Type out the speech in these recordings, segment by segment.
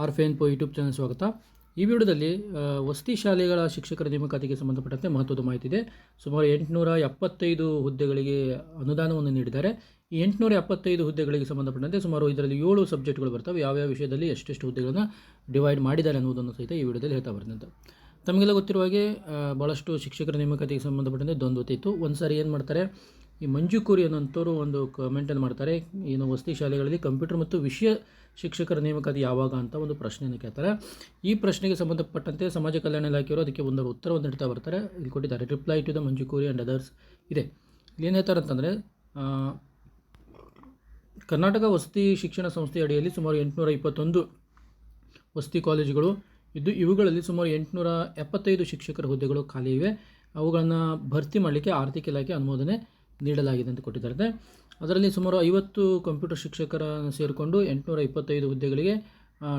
R ಫೇನ್ ಪೋ YouTube channel ಸ್ವಾಗತ. ಈ ವಿಡಿಯೋದಲ್ಲಿ ವಸತಿ ಶಾಲೆಗಳ ಶಿಕ್ಷಕರ ನೇಮಕಾತಿಗೆ ಸಂಬಂಧಪಟ್ಟಂತೆ ಮಹತ್ವದ ಮಾಹಿತಿ ಇದೆ. ಸುಮಾರು ಎಂಟುನೂರ ಎಪ್ಪತ್ತೈದು ಹುದ್ದೆಗಳಿಗೆ ಅನುದಾನವನ್ನು ನೀಡಿದ್ದಾರೆ. ಈ ಎಂಟುನೂರ ಎಪ್ಪತ್ತೈದು ಹುದ್ದೆಗಳಿಗೆ ಸಂಬಂಧಪಟ್ಟಂತೆ ಸುಮಾರು ಇದರಲ್ಲಿ ಏಳು ಸಬ್ಜೆಕ್ಟ್ಗಳು ಬರ್ತವೆ. ಯಾವ್ಯಾವ ವಿಷಯದಲ್ಲಿ ಎಷ್ಟೆಷ್ಟು ಹುದ್ದೆಗಳನ್ನು ಡಿವೈಡ್ ಮಾಡಿದ್ದಾರೆ ಅನ್ನೋದನ್ನು ಸಹಿತ ಈ ವಿಡಿಯೋದಲ್ಲಿ ಹೇಳ್ತಾ ಬರ್ತೀನಿ ಅಂತ. ತಮಗೆಲ್ಲ ಗೊತ್ತಿರುವ ಹಾಗೆ ಭಾಳಷ್ಟು ಶಿಕ್ಷಕರ ನೇಮಕಾತಿಗೆ ಸಂಬಂಧಪಟ್ಟಂತೆ ದ್ವಂದ್ವತಿತ್ತು ಒಂದು ಸಾರಿ ಏನು ಮಾಡ್ತಾರೆ, ಈ ಮಂಜು ಕೋರಿ ಅನ್ನೋಂಥವ್ರು ಒಂದು ಕಮೆಂಟನ್ನು ಮಾಡ್ತಾರೆ. ಏನು ವಸತಿ ಶಾಲೆಗಳಲ್ಲಿ ಕಂಪ್ಯೂಟರ್ ಮತ್ತು ವಿಷಯ ಶಿಕ್ಷಕರ ನೇಮಕಾತಿ ಯಾವಾಗ ಅಂತ ಒಂದು ಪ್ರಶ್ನೆಯನ್ನು ಕೇಳ್ತಾರೆ. ಈ ಪ್ರಶ್ನೆಗೆ ಸಂಬಂಧಪಟ್ಟಂತೆ ಸಮಾಜ ಕಲ್ಯಾಣ ಇಲಾಖೆಯವರು ಅದಕ್ಕೆ ಒಂದು ಉತ್ತರವನ್ನು ನೀಡ್ತಾ ಬರ್ತಾರೆ. ಇಲ್ಲಿ ಕೊಟ್ಟಿದ್ದಾರೆ ರಿಪ್ಲೈ ಟು ದ ಮಂಜು ಕೋರಿ ಆ್ಯಂಡ್ ಅದರ್ಸ್ ಇದೆ. ಇಲ್ಲಿ ಏನು ಹೇಳ್ತಾರೆ ಅಂತಂದರೆ ಕರ್ನಾಟಕ ವಸತಿ ಶಿಕ್ಷಣ ಸಂಸ್ಥೆ ಅಡಿಯಲ್ಲಿ ಸುಮಾರು ಎಂಟುನೂರ ಇಪ್ಪತ್ತೊಂದು ವಸತಿ ಕಾಲೇಜುಗಳು ಇದ್ದು ಇವುಗಳಲ್ಲಿ ಸುಮಾರು ಎಂಟುನೂರ ಎಪ್ಪತ್ತೈದು ಶಿಕ್ಷಕರ ಹುದ್ದೆಗಳು ಖಾಲಿ ಇವೆ. ಅವುಗಳನ್ನು ಭರ್ತಿ ಮಾಡಲಿಕ್ಕೆ ಆರ್ಥಿಕ ಇಲಾಖೆ ಅನುಮೋದನೆ ನೀಡಲಾಗಿದೆ ಅಂತ ಕೊಟ್ಟಿದ್ದಾರೆ. ಅದರಲ್ಲಿ ಸುಮಾರು ಐವತ್ತು ಕಂಪ್ಯೂಟರ್ ಶಿಕ್ಷಕರನ್ನು ಸೇರಿಕೊಂಡು ಎಂಟುನೂರ ಇಪ್ಪತ್ತೈದು ಹುದ್ದೆಗಳಿಗೆ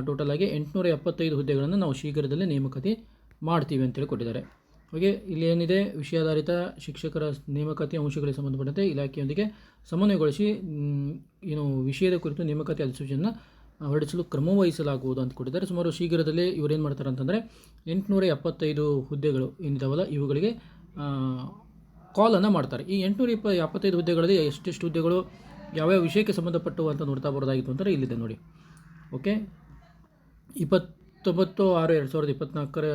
ಟೋಟಲ್ ಆಗಿ ಎಂಟುನೂರ ಎಪ್ಪತ್ತೈದು ಹುದ್ದೆಗಳನ್ನು ನಾವು ಶೀಘ್ರದಲ್ಲೇ ನೇಮಕಾತಿ ಮಾಡ್ತೀವಿ ಅಂತೇಳಿ ಕೊಟ್ಟಿದ್ದಾರೆ. ಹಾಗೆ ಇಲ್ಲಿ ಏನಿದೆ? ವಿಷಯಾಧಾರಿತ ಶಿಕ್ಷಕರ ನೇಮಕಾತಿ ಅಂಶಗಳಿಗೆ ಸಂಬಂಧಪಟ್ಟಂತೆ ಇಲಾಖೆಯೊಂದಿಗೆ ಸಮನ್ವಯಗೊಳಿಸಿ ಏನು ವಿಷಯದ ಕುರಿತು ನೇಮಕಾತಿ ಅಧಿಸೂಚನೆಯನ್ನು ಹೊರಡಿಸಲು ಕ್ರಮವಹಿಸಲಾಗುವುದು ಅಂತ ಕೊಟ್ಟಿದ್ದಾರೆ. ಸುಮಾರು ಶೀಘ್ರದಲ್ಲೇ ಇವರೇನು ಮಾಡ್ತಾರೆ ಅಂತಂದರೆ ಎಂಟುನೂರ ಎಪ್ಪತ್ತೈದು ಹುದ್ದೆಗಳು ಏನಿದಾವಲ್ಲ, ಇವುಗಳಿಗೆ ಕಾಲನ್ನು ಮಾಡ್ತಾರೆ. ಈ ಎಂಟುನೂರ ಇಪ್ಪ, ಎಪ್ಪತ್ತೈದು ಹುದ್ದೆಗಳಲ್ಲಿ ಎಷ್ಟೆಷ್ಟು ಹುದ್ದೆಗಳು, ಯಾವ್ಯಾವ ವಿಷಯಕ್ಕೆ ಸಂಬಂಧಪಟ್ಟವು ಅಂತ ನೋಡ್ತಾ ಬರೋದಾಗಿತ್ತು ಅಂದರೆ ಇಲ್ಲಿದೆ ನೋಡಿ. ಓಕೆ? ಇಪ್ಪತ್ತೊಂಬತ್ತು ಆರು ಎರಡು ಸಾವಿರದ ಇಪ್ಪತ್ತ್ನಾಲ್ಕರ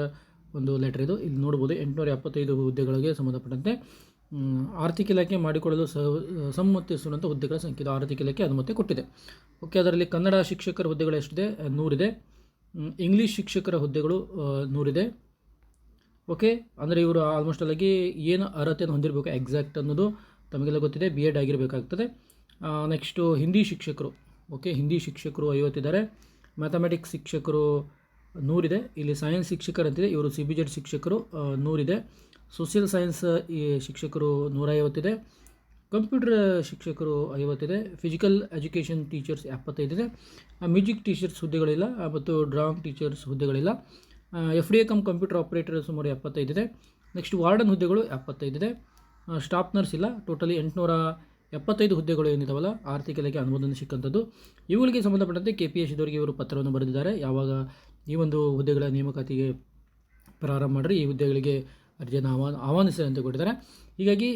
ಒಂದು ಲೆಟರ್ ಇದು. ಇಲ್ಲಿ ನೋಡ್ಬೋದು ಎಂಟುನೂರ ಎಪ್ಪತ್ತೈದು ಹುದ್ದೆಗಳಿಗೆ ಸಂಬಂಧಪಟ್ಟಂತೆ ಆರ್ಥಿಕ ಇಲಾಖೆ ಮಾಡಿಕೊಳ್ಳಲು ಸಹ ಸಮ್ಮತಿಸುವಂಥ ಹುದ್ದೆಗಳ ಸಂಖ್ಯೆ ಇದು ಆರ್ಥಿಕ ಇಲಾಖೆ ಅನುಮತಿ ಕೊಟ್ಟಿದೆ. ಓಕೆ ಅದರಲ್ಲಿ ಕನ್ನಡ ಶಿಕ್ಷಕರ ಹುದ್ದೆಗಳು ಎಷ್ಟಿದೆ? ನೂರಿದೆ. ಇಂಗ್ಲೀಷ್ ಶಿಕ್ಷಕರ ಹುದ್ದೆಗಳು ನೂರಿದೆ. ಓಕೆ ಅಂದರೆ ಇವರು ಆಲ್ಮೋಸ್ಟ್ ಅಲ್ಲಾಗಿ ಏನು ಅರ್ಹತೆಯನ್ನು ಹೊಂದಿರಬೇಕು ಎಕ್ಸಾಕ್ಟ್ ಅನ್ನೋದು ತಮಗೆಲ್ಲ ಗೊತ್ತಿದೆ ಬಿ ಎಡ್ ಆಗಿರಬೇಕಾಗ್ತದೆ ನೆಕ್ಸ್ಟು ಹಿಂದಿ ಶಿಕ್ಷಕರು. ಓಕೆ ಹಿಂದಿ ಶಿಕ್ಷಕರು ಐವತ್ತಿದ್ದಾರೆ. ಮ್ಯಾಥಮೆಟಿಕ್ಸ್ ಶಿಕ್ಷಕರು ನೂರಿದೆ. ಇಲ್ಲಿ ಸೈನ್ಸ್ ಶಿಕ್ಷಕರಂತಿದೆ. ಇವರು ಸಿ ಬಿ ಜೆಡ್ ಶಿಕ್ಷಕರು ನೂರಿದೆ. ಸೋಷಿಯಲ್ ಸೈನ್ಸ್, ಈ ಶಿಕ್ಷಕರು ನೂರ ಐವತ್ತಿದೆ ಕಂಪ್ಯೂಟರ್ ಶಿಕ್ಷಕರು ಐವತ್ತಿದೆ. ಫಿಸಿಕಲ್ ಎಜುಕೇಷನ್ ಟೀಚರ್ಸ್ ಎಪ್ಪತ್ತೈದಿದೆ. ಮ್ಯೂಸಿಕ್ ಟೀಚರ್ಸ್ ಹುದ್ದೆಗಳಿಲ್ಲ. ಮತ್ತು drawing teachers ಹುದ್ದೆಗಳಿಲ್ಲ. F D A cum computer operator ಸುಮಾರು ಎಪ್ಪತ್ತೈದಿದೆ. ನೆಕ್ಸ್ಟ್ ವಾರ್ಡನ್ ಹುದ್ದೆಗಳು ಎಪ್ಪತ್ತೈದಿದೆ. ಸ್ಟಾಫ್ ನರ್ಸ್ ಇಲ್ಲ. ಟೋಟಲಿ ಎಂಟುನೂರ ಎಪ್ಪತ್ತೈದು ಹುದ್ದೆಗಳು ಏನಿದಾವಲ್ಲ, ಆರ್ಥಿಕ ಇಲಾಖೆ ಅನುಮೋದನೆ ಸಿಕ್ಕಂಥದ್ದು. ಇವುಗಳಿಗೆ ಸಂಬಂಧಪಟ್ಟಂತೆ ಕೆ ಪಿ ಎಸ್ ಇದವರಿಗೆ ಇವರು ಪತ್ರವನ್ನು ಬರೆದಿದ್ದಾರೆ. ಯಾವಾಗ ಈ ಒಂದು ಹುದ್ದೆಗಳ ನೇಮಕಾತಿಗೆ ಪ್ರಾರಂಭ ಮಾಡಿರಿ. ಈ ಹುದ್ದೆಗಳಿಗೆ ಅರ್ಜಿಯನ್ನು ಆಹ್ವಾನ ಆಹ್ವಾನಿಸಿದಂತೆ ಕೊಟ್ಟಿದ್ದಾರೆ. ಹೀಗಾಗಿ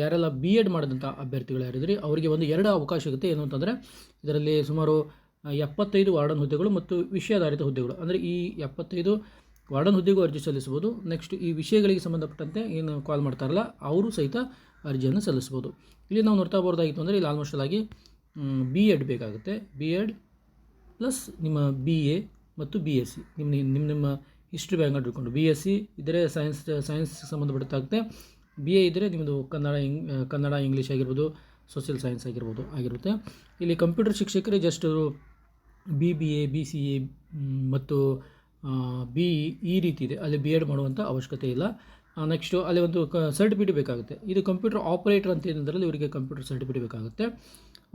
ಯಾರೆಲ್ಲ ಬಿ ಎಡ್ ಮಾಡಿದಂಥ ಅಭ್ಯರ್ಥಿಗಳು ಯಾರಿದ್ರಿ, ಅವರಿಗೆ ಒಂದು ಎರಡು ಅವಕಾಶ ಸಿಗುತ್ತೆ ಏನು ಅಂತಂದರೆ, ಇದರಲ್ಲಿ ಸುಮಾರು ಎಪ್ಪತ್ತೈದು ವಾರ್ಡನ್ ಹುದ್ದೆಗಳು ಮತ್ತು ವಿಷಯಾಧಾರಿತ ಹುದ್ದೆಗಳು. ಅಂದರೆ ಈ ಎಪ್ಪತ್ತೈದು ವಾರ್ಡನ್ ಹುದ್ದೆಗೂ ಅರ್ಜಿ ಸಲ್ಲಿಸ್ಬೋದು ನೆಕ್ಸ್ಟ್ ಈ ವಿಷಯಗಳಿಗೆ ಸಂಬಂಧಪಟ್ಟಂತೆ ಏನು ಕಾಲ್ ಮಾಡ್ತಾರಲ್ಲ, ಅವರು ಸಹಿತ ಅರ್ಜಿಯನ್ನು ಸಲ್ಲಿಸ್ಬೋದು ಇಲ್ಲಿ ನಾವು ನೋಡ್ತಾ ಬರೋದಾಗಿತ್ತು ಅಂದರೆ, ಇಲ್ಲಿ ಆಲ್ಮೋಸ್ಟ್ ಆಗಿ ಬಿ ಎಡ್ ಬೇಕಾಗುತ್ತೆ. ಬಿ ಎಡ್ ಪ್ಲಸ್ ನಿಮ್ಮ ಬಿ ಎ ಮತ್ತು ಬಿ ಎಸ್ ಸಿ ನಿಮ್ಮ ನಿಮ್ಮ ನಿಮ್ಮ ಹಿಸ್ಟ್ರಿ ಬ್ಯಾಂಕ್ ಇಟ್ಕೊಂಡು ಬಿ ಎಸ್ ಸಿ ಇದ್ದರೆ ಸೈನ್ಸ್ ಸೈನ್ಸ್ ಸಂಬಂಧಪಟ್ಟಾಗುತ್ತೆ ಬಿ ಎ ಇದ್ದರೆ ನಿಮ್ಮದು ಕನ್ನಡ ಇಂಗ್ ಕನ್ನಡ ಇಂಗ್ಲೀಷ್ ಆಗಿರ್ಬೋದು ಸೋಷಿಯಲ್ ಸೈನ್ಸ್ ಆಗಿರ್ಬೋದು, ಆಗಿರುತ್ತೆ. ಇಲ್ಲಿ computer ಶಿಕ್ಷಕರೇ just B B A B C A ಮತ್ತು ಬಿ ಈ ರೀತಿ ಇದೆ. ಅಲ್ಲಿ ಬಿ ಎಡ್ ಮಾಡುವಂಥ ಅವಶ್ಯಕತೆ ಇಲ್ಲ. ನೆಕ್ಸ್ಟು ಅಲ್ಲಿ ಒಂದು ಕ ಸರ್ಟಿಫಿಕೇಟ್ ಬೇಕಾಗುತ್ತೆ. ಇದು ಕಂಪ್ಯೂಟರ್ ಆಪರೇಟರ್ ಅಂತ ಏನಂದ್ರಲ್ಲಿ ಇವರಿಗೆ ಕಂಪ್ಯೂಟರ್ ಸರ್ಟಿಫಿಕೇಟ್ ಬೇಕಾಗುತ್ತೆ.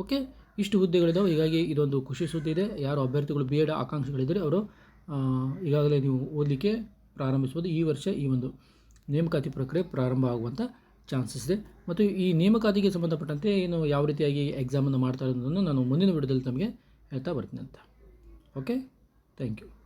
ಓಕೆ ಇಷ್ಟು ಹುದ್ದೆಗಳಿದಾವೆ. ಹೀಗಾಗಿ ಇದೊಂದು ಖುಷಿ ಸುದ್ದಿ ಇದೆ. ಯಾರು ಅಭ್ಯರ್ಥಿಗಳು ಬಿ ಎಡ್ ಆಕಾಂಕ್ಷಿಗಳಿದ್ದರೆ ಅವರು ಈಗಾಗಲೇ ನೀವು ಓದಲಿಕ್ಕೆ ಪ್ರಾರಂಭಿಸ್ಬೋದು ಈ ವರ್ಷ ಈ ಒಂದು ನೇಮಕಾತಿ ಪ್ರಕ್ರಿಯೆ ಪ್ರಾರಂಭ ಆಗುವಂಥ ಚಾನ್ಸಸ್ ಇದೆ. ಮತ್ತು ಈ ನೇಮಕಾತಿಗೆ ಸಂಬಂಧಪಟ್ಟಂತೆ ಏನು ಯಾವ ರೀತಿಯಾಗಿ ಎಕ್ಸಾಮನ್ನು ಮಾಡ್ತಾರೆ ಅನ್ನೋದನ್ನು ನಾನು ಮುಂದಿನ ವಿಡಿಯೋದಲ್ಲಿ ತಮಗೆ ಹೇಳ್ತಾ ಬರ್ತೀನಿ ಅಂತ. Okay thank you